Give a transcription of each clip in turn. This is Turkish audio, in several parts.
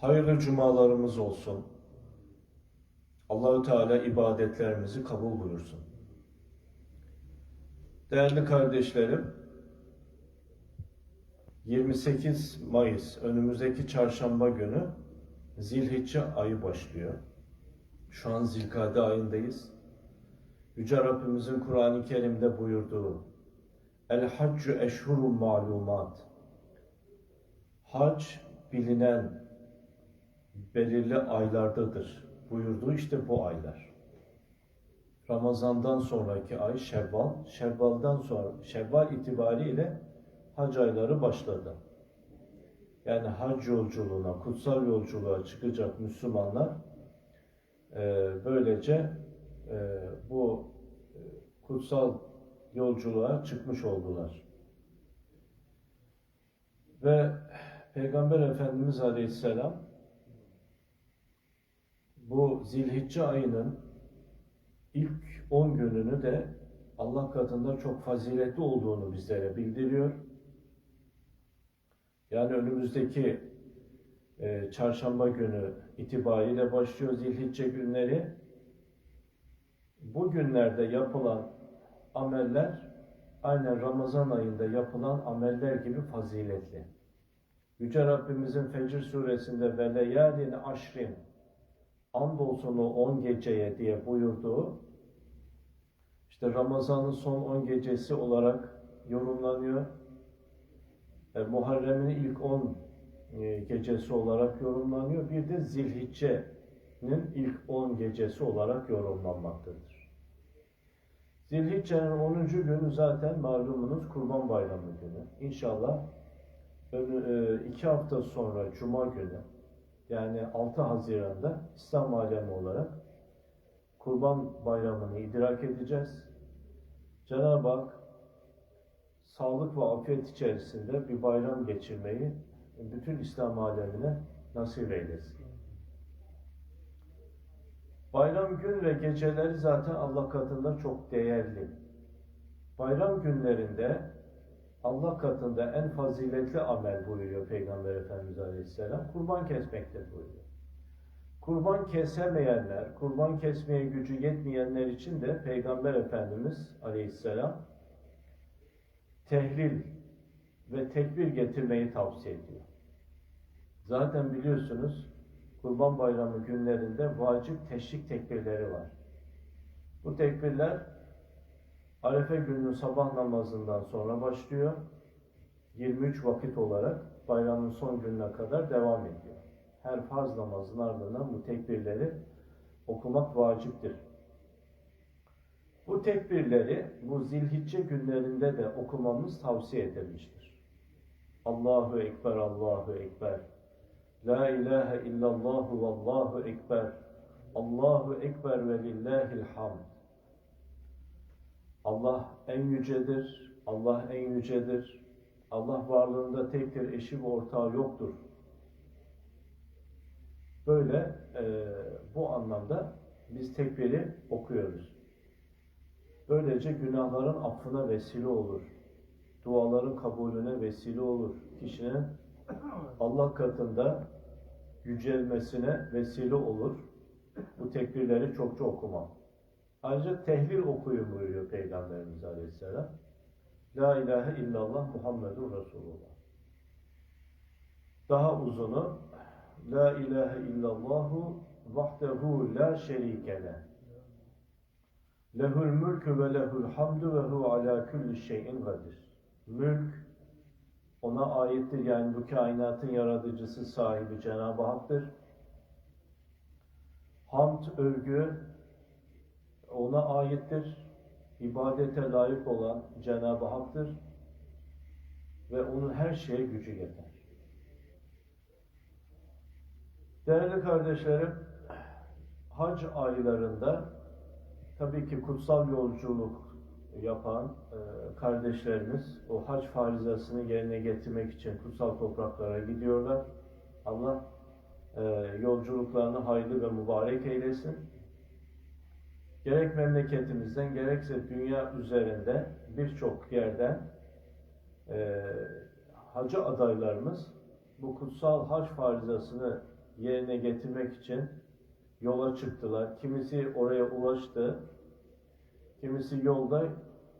Hayırlı cumalarımız olsun. Allahü Teala ibadetlerimizi kabul buyursun. Değerli kardeşlerim, 28 Mayıs önümüzdeki çarşamba günü Zilhicce ayı başlıyor. Şu an Zilkade ayındayız. Yüce Rabbimizin Kur'an-ı Kerim'de buyurduğu El haccu eşhurun malumat Hac bilinen belirli aylardadır buyurduğu işte bu aylar. Ramazandan sonraki ay Şevval, Şevval'dan sonra Şevval itibariyle hac ayları başladı. Yani hac yolculuğuna, kutsal yolculuğa çıkacak Müslümanlar e, böylece e, bu e, kutsal yolculuğa çıkmış oldular. Ve Peygamber Efendimiz Aleyhisselam bu Zilhicce ayının ilk 10 gününü de Allah katında çok faziletli olduğunu bizlere bildiriyor. Yani önümüzdeki e, çarşamba günü itibariyle başlıyor Zilhicce günleri. Bu günlerde yapılan ameller aynen Ramazan ayında yapılan ameller gibi faziletli. Yüce Rabbimizin Fecr suresinde ve leyalin aşrin andolsun o 10 geceye diye buyurduğu işte Ramazan'ın son 10 gecesi olarak yorumlanıyor. E, Muharrem'in ilk 10 e, gecesi olarak yorumlanıyor. Bir de Zilhicce'nin ilk 10 gecesi olarak yorumlanmaktadır. Zilhicce'nin 10. günü zaten malumunuz Kurban Bayramı günü. İnşallah e, iki hafta sonra Cuma günü yani 6 Haziran'da İslam alemi olarak Kurban Bayramı'nı idrak edeceğiz. Cenab-ı Hak sağlık ve afiyet içerisinde bir bayram geçirmeyi bütün İslam alemine nasip eylesin. Bayram gün ve geceleri zaten Allah katında çok değerli. Bayram günlerinde Allah katında en faziletli amel buyuruyor Peygamber Efendimiz Aleyhisselam. Kurban kesmektir buyuruyor. Kurban kesemeyenler, kurban kesmeye gücü yetmeyenler için de Peygamber Efendimiz Aleyhisselam tehlil ve tekbir getirmeyi tavsiye ediyor. Zaten biliyorsunuz Kurban Bayramı günlerinde vacip teşrik tekbirleri var. Bu tekbirler Arefe gününün sabah namazından sonra başlıyor. 23 vakit olarak bayramın son gününe kadar devam ediyor. Her farz namazın ardından bu tekbirleri okumak vaciptir. Bu tekbirleri bu zilhicce günlerinde de okumamız tavsiye edilmiştir. Allahu Ekber, Allahu Ekber. La ilahe illallahu vallahu ekber. Allahu Ekber ve lillahil hamd. Allah en yücedir, Allah en yücedir. Allah varlığında tektir, eşi ve ortağı yoktur. Böyle e, bu anlamda biz tekbiri okuyoruz. Böylece günahların affına vesile olur. Duaların kabulüne vesile olur. Kişinin Allah katında yücelmesine vesile olur. Bu tekbirleri çokça okuma. Ayrıca tehlil okuyun buyuruyor Peygamberimiz Aleyhisselam. La ilahe illallah Muhammedun Resulullah. Daha uzunu La ilahe illallahu vahdehu la şerike le. Lehul mülkü ve lehul hamdu ve hu ala kulli şeyin kadir. Mülk ona aittir yani bu kainatın yaratıcısı sahibi Cenab-ı Hak'tır. Hamd, övgü ona aittir. İbadete layık olan Cenab-ı Hak'tır. Ve onun her şeye gücü yeter. Değerli kardeşlerim, hac aylarında tabii ki kutsal yolculuk yapan e, kardeşlerimiz o hac farizasını yerine getirmek için kutsal topraklara gidiyorlar. Allah e, yolculuklarını hayırlı ve mübarek eylesin. Gerek memleketimizden gerekse dünya üzerinde birçok yerden e, hacı adaylarımız bu kutsal hac farizasını yerine getirmek için yola çıktılar. Kimisi oraya ulaştı, kimisi yolda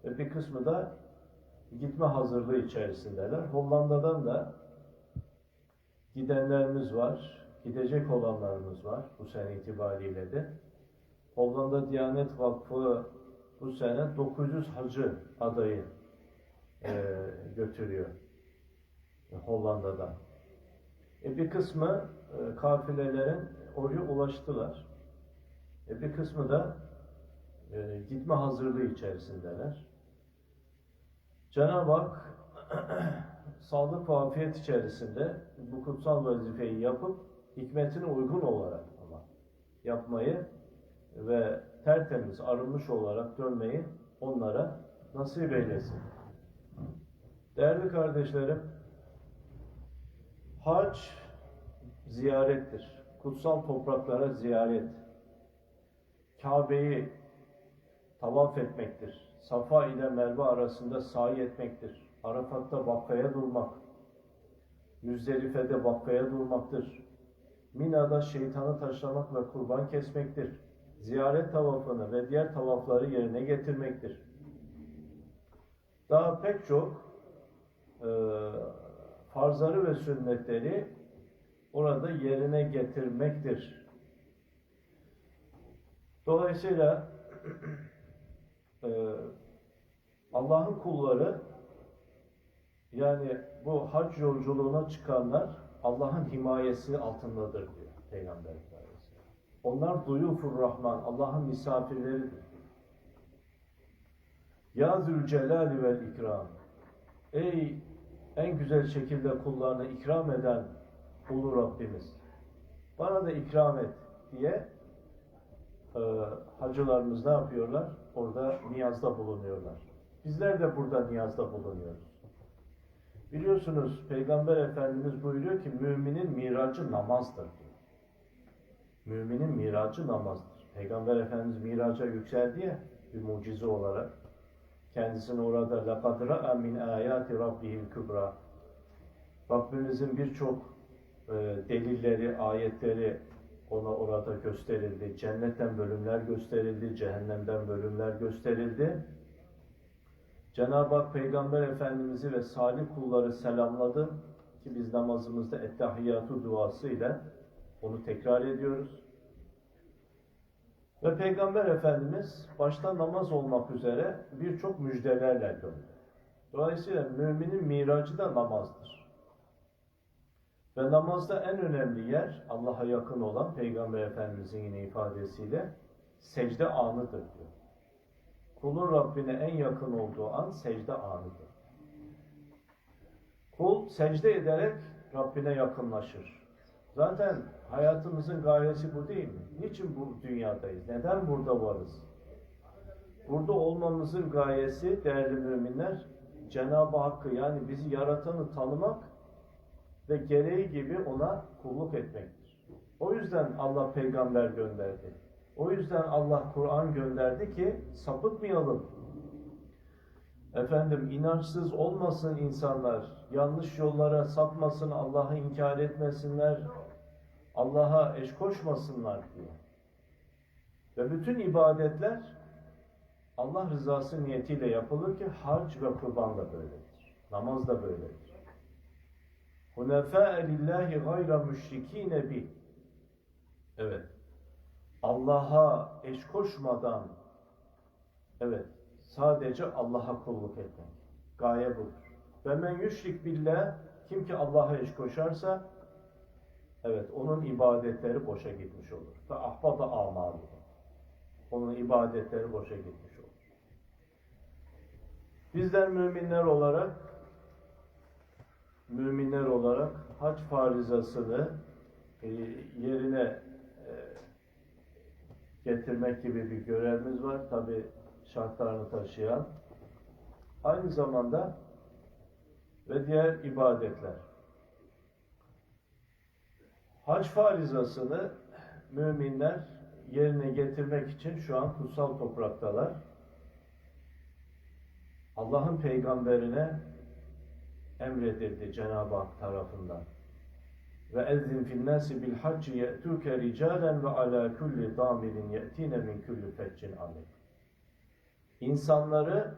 ve bir kısmı da gitme hazırlığı içerisindeler. Hollanda'dan da gidenlerimiz var, gidecek olanlarımız var bu sene itibariyle de. Hollanda Diyanet Vakfı bu sene 900 hacı adayı eee, götürüyor Hollanda'dan. E bir kısmı e, kafilelerin oraya ulaştılar. E bir kısmı da e, gitme hazırlığı içerisindeler. Cenab-ı Hak sağlık ve afiyet içerisinde bu kutsal vazifeyi yapıp hikmetine uygun olarak ama yapmayı ve tertemiz arınmış olarak dönmeyi onlara nasip eylesin. Değerli kardeşlerim, hac ziyarettir. Kutsal topraklara ziyaret. Kabe'yi tavaf etmektir. Safa ile Merve arasında sahi etmektir. Arafat'ta vakfaya durmak. Müzdelife'de vakfaya durmaktır. Mina'da şeytanı taşlamak ve kurban kesmektir. Ziyaret tavafını ve diğer tavafları yerine getirmektir. Daha pek çok e, farzları ve sünnetleri orada yerine getirmektir. Dolayısıyla e, Allah'ın kulları yani bu hac yolculuğuna çıkanlar Allah'ın himayesi altındadır diyor Peygamber. Onlar duyufur Rahman, Allah'ın misafirleridir. Ya Zülcelali vel İkram. Ey en güzel şekilde kullarına ikram eden Ulu Rabbimiz. Bana da ikram et diye e, hacılarımız ne yapıyorlar? Orada niyazda bulunuyorlar. Bizler de burada niyazda bulunuyoruz. Biliyorsunuz Peygamber Efendimiz buyuruyor ki müminin miracı namazdır diyor. Müminin miracı namazdır. Peygamber Efendimiz miraca yükseldi ya bir mucize olarak. Kendisini orada لَقَدْ رَأَ مِنْ آيَاتِ رَبِّهِ الْكُبْرَى Rabbimizin birçok e, delilleri, ayetleri ona orada gösterildi. Cennetten bölümler gösterildi, cehennemden bölümler gösterildi. Cenab-ı Hak Peygamber Efendimiz'i ve salih kulları selamladı ki biz namazımızda ettehiyyatü duası ile onu tekrar ediyoruz. Ve Peygamber Efendimiz başta namaz olmak üzere birçok müjdelerle döndü. Dolayısıyla müminin miracı da namazdır. Ve namazda en önemli yer Allah'a yakın olan Peygamber Efendimizin yine ifadesiyle secde anıdır diyor. Kulun Rabbine en yakın olduğu an secde anıdır. Kul secde ederek Rabbine yakınlaşır. Zaten hayatımızın gayesi bu değil mi? Niçin bu dünyadayız? Neden burada varız? Burada olmamızın gayesi değerli müminler Cenab-ı Hakk'ı yani bizi yaratanı tanımak ve gereği gibi ona kulluk etmektir. O yüzden Allah peygamber gönderdi. O yüzden Allah Kur'an gönderdi ki sapıtmayalım. Efendim inançsız olmasın insanlar, yanlış yollara sapmasın, Allah'ı inkar etmesinler, Allah'a eş koşmasınlar diye. Ve bütün ibadetler Allah rızası niyetiyle yapılır ki hac ve kurban da böyledir. Namaz da böyledir. Hunefâ'e lillahi gayra müşrikîne bi. Evet. Allah'a eş koşmadan evet sadece Allah'a kulluk etmek. Gaye budur. Ve men yüşrik billah kim ki Allah'a eş koşarsa evet onun ibadetleri boşa gitmiş olur. Ve ahbata amalı. Onun ibadetleri boşa gitmiş olur. Bizler müminler olarak müminler olarak hac farizasını e, yerine e, getirmek gibi bir görevimiz var. Tabi şartlarını taşıyan. Aynı zamanda ve diğer ibadetler. Hac farizasını müminler yerine getirmek için şu an kutsal topraktalar. Allah'ın peygamberine emredildi Cenab-ı Hak tarafından. ve ezzin fil nasi bil hacci ye'tuke ricalen ve ala kulli damirin ye'tine min kulli feccin amin. İnsanları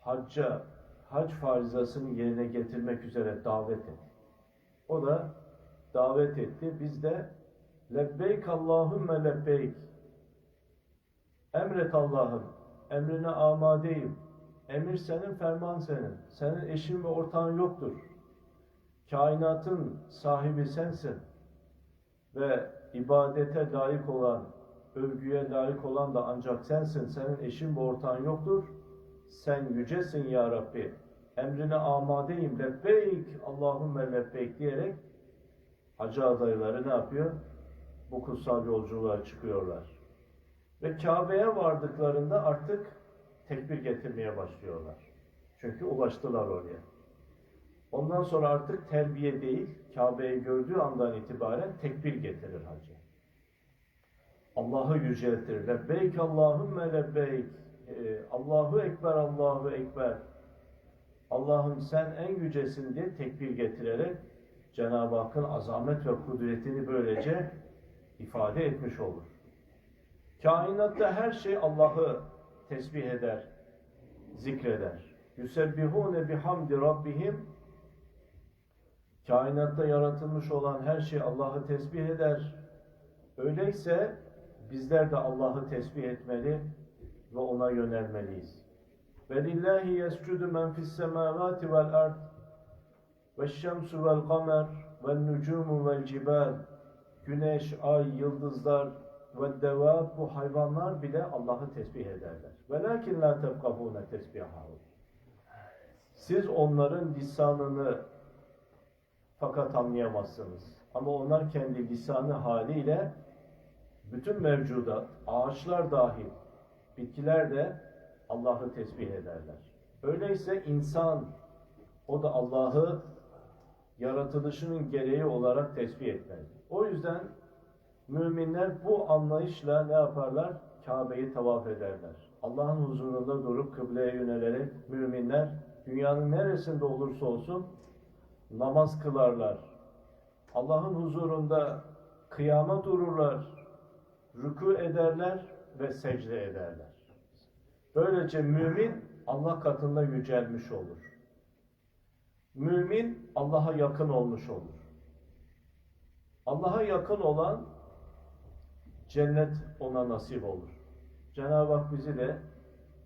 hacca, hac farizasını yerine getirmek üzere davet et. O da davet etti. Biz de lebbeyk Allahümme lebbeyk emret Allah'ım emrine amadeyim. Emir senin, ferman senin. Senin eşin ve ortağın yoktur. Kainatın sahibi sensin. Ve ibadete layık olan, övgüye layık olan da ancak sensin. Senin eşin ve ortağın yoktur. Sen yücesin ya Rabbi. Emrine amadeyim. Lebbeyk, Allahümme lebbeyk diyerek hacı adayları ne yapıyor? Bu kutsal yolculuğa çıkıyorlar. Ve Kabe'ye vardıklarında artık tekbir getirmeye başlıyorlar. Çünkü ulaştılar oraya. Ondan sonra artık terbiye değil, Kabe'yi gördüğü andan itibaren tekbir getirir hacı. Allah'ı yüceltir. Lebbeyk Allahümme lebbeyk. Ee, Allahu Ekber, Allahu Ekber. Allah'ım sen en yücesin diye tekbir getirerek Cenab-ı Hakk'ın azamet ve kudretini böylece ifade etmiş olur. Kainatta her şey Allah'ı tesbih eder, zikreder. Yusebbihune bihamdi rabbihim Kainatta yaratılmış olan her şey Allah'ı tesbih eder. Öyleyse bizler de Allah'ı tesbih etmeli ve ona yönelmeliyiz. Ve lillahi yescudu men fis semavati vel ard ve ve nucumu vel cibal güneş, ay, yıldızlar ve devab bu hayvanlar bile Allah'ı tesbih ederler. Velakin la tefkahune tesbihahu. Siz onların lisanını fakat anlayamazsınız. Ama onlar kendi lisanı haliyle bütün mevcudat, ağaçlar dahil, bitkiler de Allah'ı tesbih ederler. Öyleyse insan, o da Allah'ı yaratılışının gereği olarak tesbih etmeli. O yüzden müminler bu anlayışla ne yaparlar? Kabe'yi tavaf ederler. Allah'ın huzurunda durup kıbleye yönelerek müminler dünyanın neresinde olursa olsun namaz kılarlar. Allah'ın huzurunda kıyama dururlar, rükû ederler ve secde ederler. Böylece mümin Allah katında yücelmiş olur. Mümin Allah'a yakın olmuş olur. Allah'a yakın olan cennet ona nasip olur. Cenab-ı Hak bizi de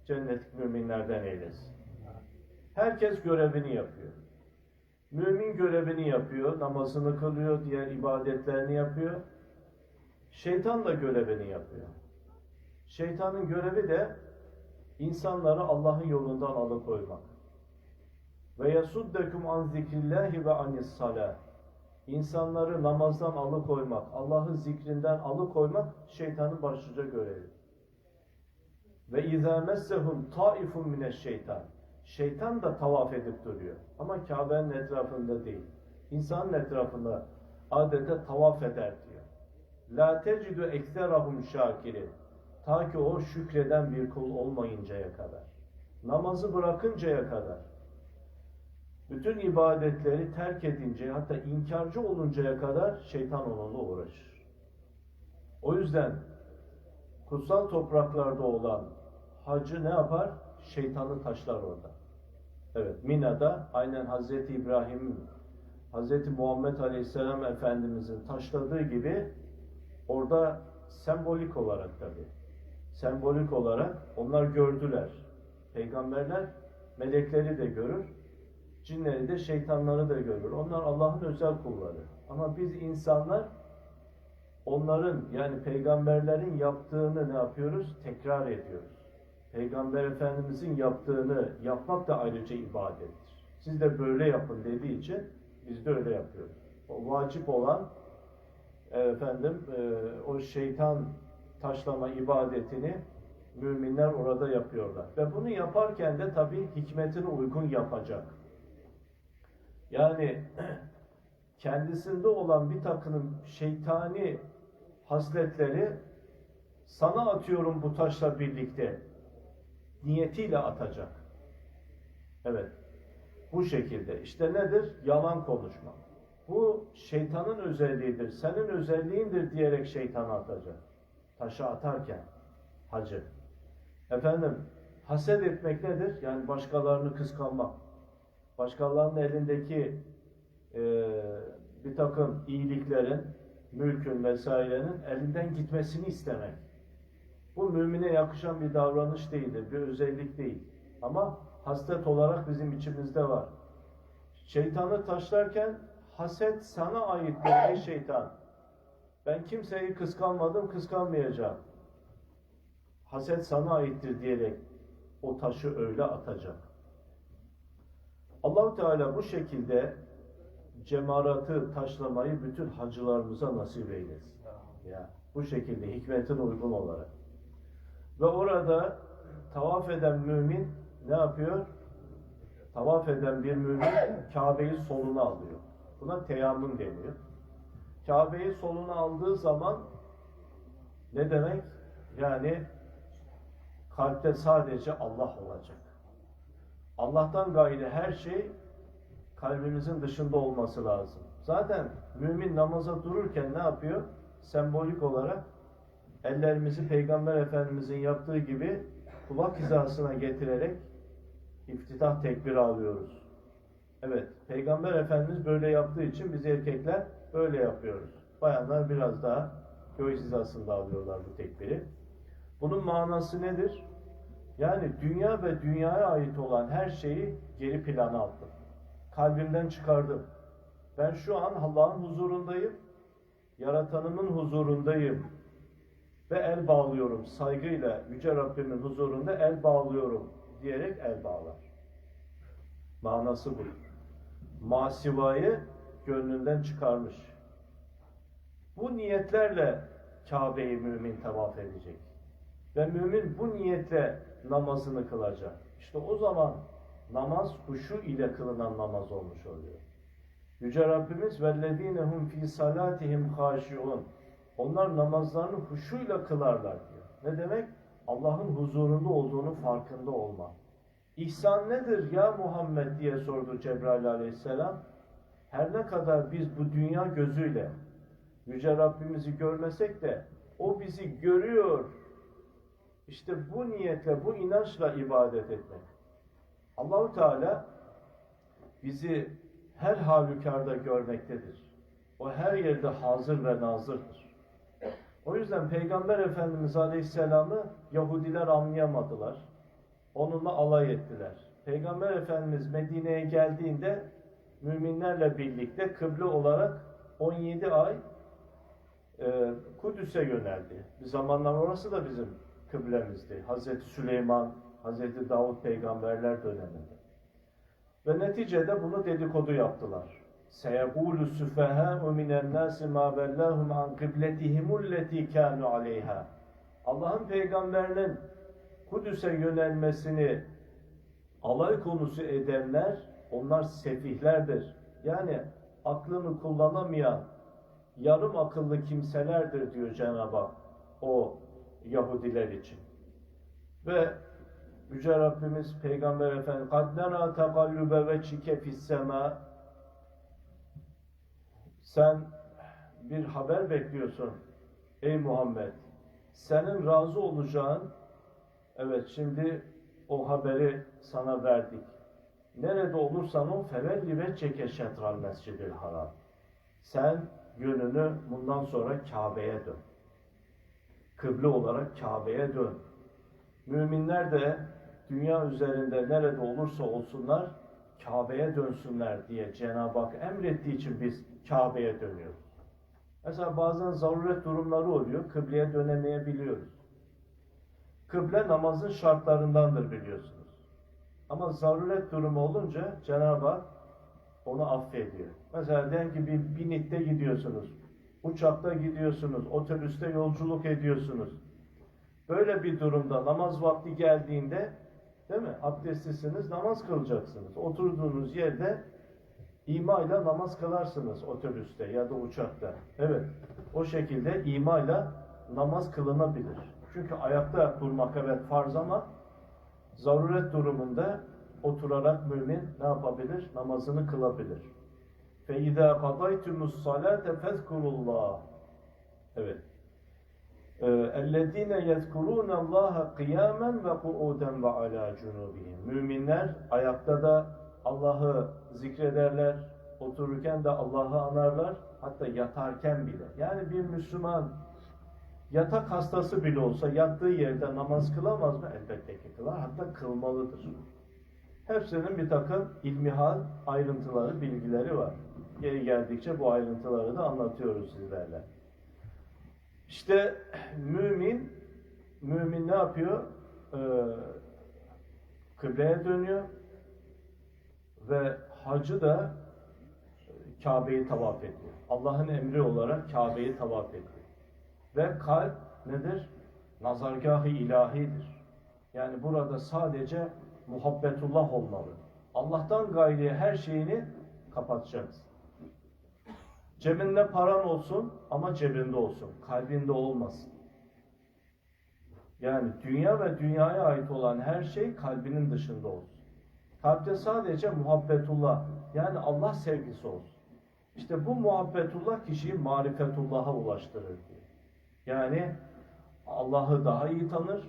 cennet müminlerden eylesin. Herkes görevini yapıyor. Mümin görevini yapıyor, namazını kılıyor, diğer ibadetlerini yapıyor. Şeytan da görevini yapıyor. Şeytanın görevi de insanları Allah'ın yolundan alıkoymak. Ve yasuddekum an zikrillahi ve anis salah. İnsanları namazdan alıkoymak, Allah'ı zikrinden alıkoymak şeytanın başlıca görevi. Ve izâ messehum taifun mineşşeytan. Şeytan da tavaf edip duruyor. Ama Kabe'nin etrafında değil. İnsanın etrafında adeta tavaf eder diyor. La tecidü ekserahum şakirin. Ta ki o şükreden bir kul olmayıncaya kadar. Namazı bırakıncaya kadar. Bütün ibadetleri terk edince hatta inkarcı oluncaya kadar şeytan onunla uğraşır. O yüzden kutsal topraklarda olan hacı ne yapar? Şeytanı taşlar orada. Evet, Mina'da aynen Hazreti İbrahim'in, Hazreti Muhammed Aleyhisselam Efendimiz'in taşladığı gibi orada sembolik olarak tabi, sembolik olarak onlar gördüler. Peygamberler melekleri de görür, cinleri de şeytanları da görür. Onlar Allah'ın özel kulları. Ama biz insanlar onların yani peygamberlerin yaptığını ne yapıyoruz? Tekrar ediyoruz. Peygamber Efendimizin yaptığını yapmak da ayrıca ibadettir. Siz de böyle yapın dediği için biz de öyle yapıyoruz. O vacip olan e, efendim e, o şeytan taşlama ibadetini müminler orada yapıyorlar. Ve bunu yaparken de tabii hikmetine uygun yapacak. Yani kendisinde olan bir takım şeytani hasletleri sana atıyorum bu taşla birlikte niyetiyle atacak. Evet. Bu şekilde. İşte nedir? Yalan konuşmak. bu şeytanın özelliğidir, senin özelliğindir diyerek şeytana atacak. Taşı atarken hacı. Efendim haset etmek nedir? Yani başkalarını kıskanmak. Başkalarının elindeki e, bir takım iyiliklerin, mülkün vesairenin elinden gitmesini istemek. Bu mümine yakışan bir davranış değildir, bir özellik değil. Ama hasret olarak bizim içimizde var. Şeytanı taşlarken haset sana aittir ey şeytan. Ben kimseyi kıskanmadım, kıskanmayacağım. Haset sana aittir diyerek o taşı öyle atacak. Allahu Teala bu şekilde cemaratı taşlamayı bütün hacılarımıza nasip eylesin. Ya bu şekilde hikmetin uygun olarak. Ve orada tavaf eden mümin ne yapıyor? Tavaf eden bir mümin Kabe'yi soluna alıyor. Buna teyammun deniyor. Kabe'yi soluna aldığı zaman ne demek? Yani kalpte sadece Allah olacak. Allah'tan gayri her şey kalbimizin dışında olması lazım. Zaten mümin namaza dururken ne yapıyor? Sembolik olarak ellerimizi Peygamber Efendimizin yaptığı gibi kulak hizasına getirerek iftitah tekbiri alıyoruz. Evet, Peygamber Efendimiz böyle yaptığı için biz erkekler böyle yapıyoruz. Bayanlar biraz daha göğüs hizasında alıyorlar bu tekbiri. Bunun manası nedir? Yani dünya ve dünyaya ait olan her şeyi geri plana attım. Kalbimden çıkardım. Ben şu an Allah'ın huzurundayım. Yaratanımın huzurundayım. Ve el bağlıyorum. Saygıyla Yüce Rabbimin huzurunda el bağlıyorum diyerek el bağlar. Manası bu. Masivayı gönlünden çıkarmış. Bu niyetlerle Kabe'yi mümin tavaf edecek. Ve mümin bu niyetle namazını kılacak. İşte o zaman namaz huşu ile kılınan namaz olmuş oluyor. Yüce Rabbimiz vellezine hum fi salatihim haşiun. Onlar namazlarını huşuyla kılarlar diyor. Ne demek? Allah'ın huzurunda olduğunu farkında olma. İhsan nedir ya Muhammed diye sordu Cebrail aleyhisselam. Her ne kadar biz bu dünya gözüyle Yüce Rabbimizi görmesek de o bizi görüyor. İşte bu niyetle, bu inançla ibadet etmek. Allahu Teala bizi her halükarda görmektedir. O her yerde hazır ve nazırdır. O yüzden Peygamber Efendimiz Aleyhisselam'ı Yahudiler anlayamadılar. Onunla alay ettiler. Peygamber Efendimiz Medine'ye geldiğinde müminlerle birlikte kıble olarak 17 ay e, Kudüs'e yöneldi. Bir zamanlar orası da bizim kıblemizdi. Hazreti Süleyman, Hazreti Davut peygamberler döneminde. Ve neticede bunu dedikodu yaptılar. سَيَقُولُ السُّفَهَاءُ مِنَ النَّاسِ مَا بَلَّهُمْ عَنْ قِبْلَتِهِمُ الَّتِي كَانُوا عَلَيْهَا Allah'ın peygamberinin Kudüs'e yönelmesini alay konusu edenler, onlar sefihlerdir. Yani aklını kullanamayan, yarım akıllı kimselerdir diyor Cenab-ı Hak o Yahudiler için. Ve Yüce Rabbimiz Peygamber Efendimiz Kadnena tekallübe ve çike fissema Sen bir haber bekliyorsun ey Muhammed. Senin razı olacağın evet şimdi o haberi sana verdik. Nerede olursan ol fevelli ve çeke şetral mescidil. Sen yönünü bundan sonra Kabe'ye dön. Kıble olarak Kabe'ye dön. Müminler de dünya üzerinde nerede olursa olsunlar Kabe'ye dönsünler diye Cenab-ı Hak emrettiği için biz Kabe'ye dönüyoruz. Mesela bazen zaruret durumları oluyor, kıbleye dönemeyebiliyoruz. Kıble namazın şartlarındandır biliyorsunuz. Ama zaruret durumu olunca Cenab-ı Hak onu affediyor. Mesela diyelim ki bir binitte gidiyorsunuz, uçakta gidiyorsunuz, otobüste yolculuk ediyorsunuz. Böyle bir durumda namaz vakti geldiğinde değil mi? Abdestlisiniz, namaz kılacaksınız. Oturduğunuz yerde imayla namaz kılarsınız otobüste ya da uçakta. Evet. O şekilde imayla namaz kılınabilir. Çünkü ayakta durmak evet farz ama zaruret durumunda oturarak mümin ne yapabilir? Namazını kılabilir. فَاِذَا قَضَيْتُمُ الصَّلَاةَ فَاذْكُرُوا اللّٰهِ Evet. Ee, اَلَّذ۪ينَ يَذْكُرُونَ اللّٰهَ قِيَامًا وَقُعُودًا وَعَلَى جُنُوبِهِمْ Müminler ayakta da Allah'ı zikrederler, otururken de Allah'ı anarlar, hatta yatarken bile. Yani bir Müslüman yatak hastası bile olsa yattığı yerde namaz kılamaz mı? Elbette ki kılar, hatta kılmalıdır. Hepsinin bir takım ilmihal ayrıntıları, bilgileri var. Geri geldikçe bu ayrıntıları da anlatıyoruz sizlerle. İşte mümin, mümin ne yapıyor? Ee, kıbleye dönüyor ve hacı da Kabe'yi tavaf ediyor. Allah'ın emri olarak Kabe'yi tavaf ediyor. Ve kalp nedir? Nazargahı ilahidir. Yani burada sadece muhabbetullah olmalı. Allah'tan gayri her şeyini kapatacaksın. Cebinde paran olsun ama cebinde olsun. Kalbinde olmasın. Yani dünya ve dünyaya ait olan her şey kalbinin dışında olsun. Kalpte sadece muhabbetullah yani Allah sevgisi olsun. İşte bu muhabbetullah kişiyi marifetullah'a ulaştırır diyor. Yani Allah'ı daha iyi tanır.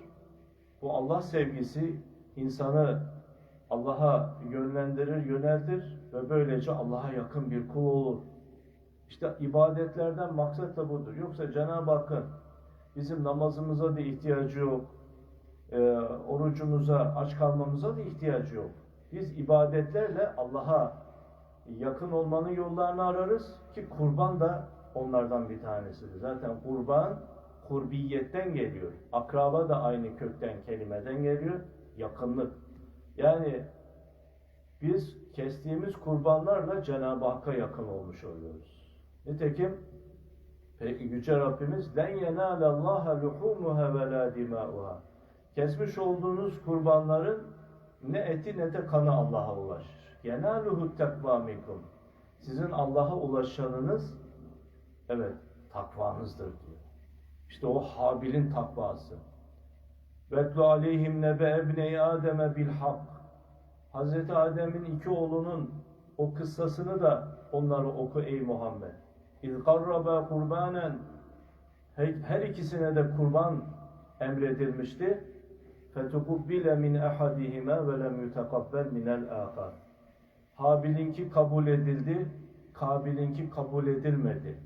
Bu Allah sevgisi insanı Allah'a yönlendirir, yöneltir ve böylece Allah'a yakın bir kul olur. İşte ibadetlerden maksat da budur. Yoksa Cenab-ı Hakk'ın bizim namazımıza da ihtiyacı yok. E, orucumuza, aç kalmamıza da ihtiyacı yok. Biz ibadetlerle Allah'a yakın olmanın yollarını ararız ki kurban da onlardan bir tanesidir. Zaten kurban kurbiyetten geliyor. Akraba da aynı kökten kelimeden geliyor Yakınlık. Yani biz kestiğimiz kurbanlarla Cenab-ı Hakk'a yakın olmuş oluyoruz. Nitekim Peki Yüce Rabbimiz لَنْ يَنَالَ اللّٰهَ لُحُومُهَا وَلَا دِمَاؤُهَا Kesmiş olduğunuz kurbanların ne eti ne de kanı Allah'a ulaşır. يَنَالُهُ التَّقْوَى مِنْكُمْ Sizin Allah'a ulaşanınız evet takvanızdır diyor. İşte o Habil'in takvası. Vetlu aleyhim nebe ebney Adem'e bil hak. Hazreti Adem'in iki oğlunun o kıssasını da onlara oku ey Muhammed. İz karraba kurbanen her ikisine de kurban emredilmişti. Fetukubbile min ehadihime ve lem yutekabbel minel ahar. Habil'inki kabul edildi, Kabil'inki kabul edilmedi.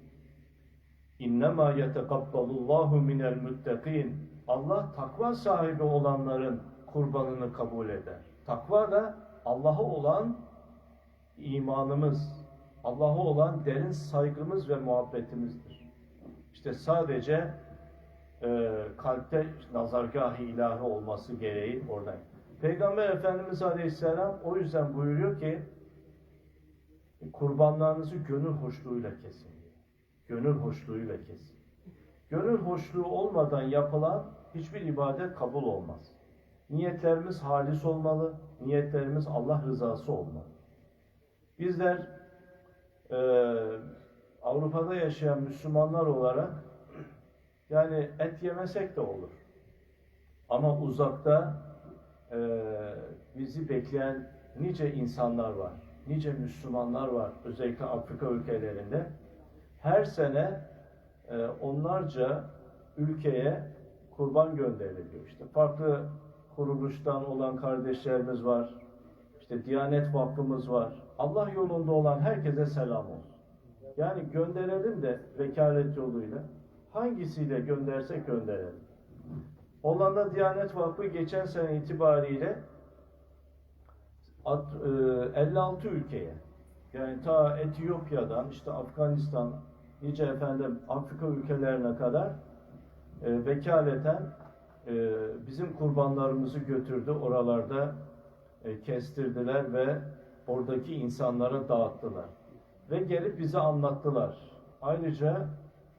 İnnemâ yetekabbalullahu minel mütteqin. Allah takva sahibi olanların kurbanını kabul eder. Takva da Allah'a olan imanımız, Allah'a olan derin saygımız ve muhabbetimizdir. İşte sadece e, kalpte nazargah-ı ilahi olması gereği oradan. Peygamber Efendimiz Aleyhisselam o yüzden buyuruyor ki kurbanlarınızı gönül hoşluğuyla kesin. Gönül hoşluğuyla kesin. Gönül hoşluğu olmadan yapılan hiçbir ibadet kabul olmaz. Niyetlerimiz halis olmalı, niyetlerimiz Allah rızası olmalı. Bizler e, Avrupa'da yaşayan Müslümanlar olarak yani et yemesek de olur. Ama uzakta e, bizi bekleyen nice insanlar var. Nice Müslümanlar var. Özellikle Afrika ülkelerinde. Her sene onlarca ülkeye kurban gönderiliyor. İşte farklı kuruluştan olan kardeşlerimiz var. İşte Diyanet Vakfımız var. Allah yolunda olan herkese selam olsun. Yani gönderelim de vekalet yoluyla hangisiyle göndersek gönderelim. Hollanda Diyanet Vakfı geçen sene itibariyle at- e, 56 ülkeye yani ta Etiyopya'dan işte Afganistan nice efendim Afrika ülkelerine kadar e, vekaleten e, bizim kurbanlarımızı götürdü oralarda e, kestirdiler ve oradaki insanlara dağıttılar. Ve gelip bize anlattılar. Ayrıca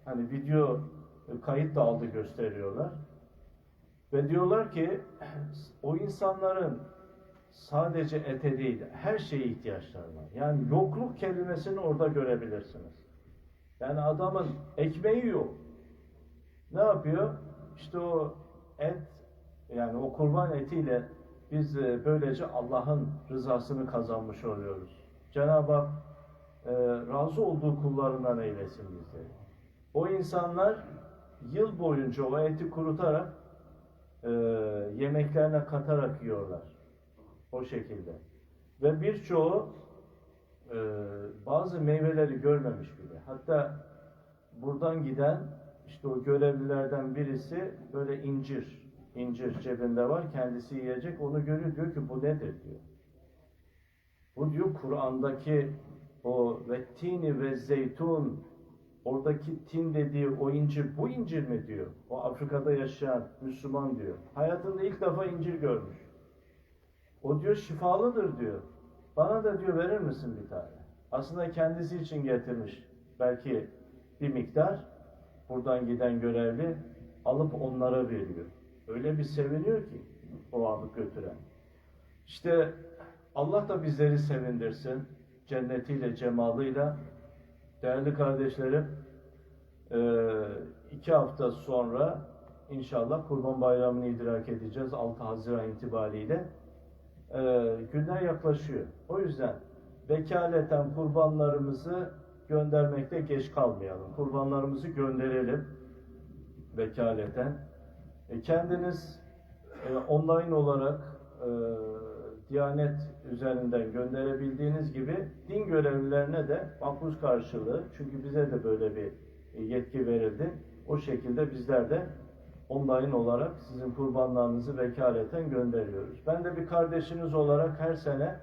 hani video e, kayıt da aldı gösteriyorlar. Ve diyorlar ki o insanların sadece ete değil her şeye ihtiyaçları var. Yani yokluk kelimesini orada görebilirsiniz. Yani adamın ekmeği yok. Ne yapıyor? İşte o et yani o kurban etiyle biz e, böylece Allah'ın rızasını kazanmış oluyoruz. Cenab-ı Hak e, razı olduğu kullarından eylesin bizleri. O insanlar yıl boyunca o eti kurutarak e, yemeklerine katarak yiyorlar. O şekilde. Ve birçoğu e, bazı meyveleri görmemiş bile. Hatta buradan giden işte o görevlilerden birisi böyle incir, incir cebinde var. Kendisi yiyecek. Onu görüyor diyor ki bu nedir diyor. Bu diyor Kur'an'daki o ve tini ve zeytun oradaki tin dediği o incir bu incir mi diyor. O Afrika'da yaşayan Müslüman diyor. Hayatında ilk defa incir görmüş. O diyor şifalıdır diyor. Bana da diyor verir misin bir tane? Aslında kendisi için getirmiş. Belki bir miktar buradan giden görevli alıp onlara veriyor. Öyle bir seviniyor ki o alıp götüren. İşte Allah da bizleri sevindirsin. Cennetiyle, cemalıyla. Değerli kardeşlerim, eee, iki hafta sonra inşallah Kurban Bayramı'nı idrak edeceğiz 6 Haziran itibariyle. Eee, günler yaklaşıyor. O yüzden vekaleten kurbanlarımızı göndermekte geç kalmayalım. Kurbanlarımızı gönderelim vekaleten. E, kendiniz e, online olarak e, Diyanet üzerinden gönderebildiğiniz gibi din görevlilerine de makbuz karşılığı çünkü bize de böyle bir e, yetki verildi. O şekilde bizler de online olarak sizin kurbanlarınızı vekaleten gönderiyoruz. Ben de bir kardeşiniz olarak her sene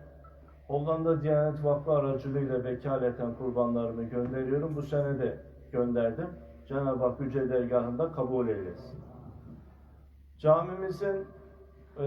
Hollanda Diyanet Vakfı aracılığıyla vekaleten kurbanlarımı gönderiyorum. Bu sene de gönderdim. Cenab-ı Hak Yüce Dergahı'nda kabul eylesin. Camimizin e,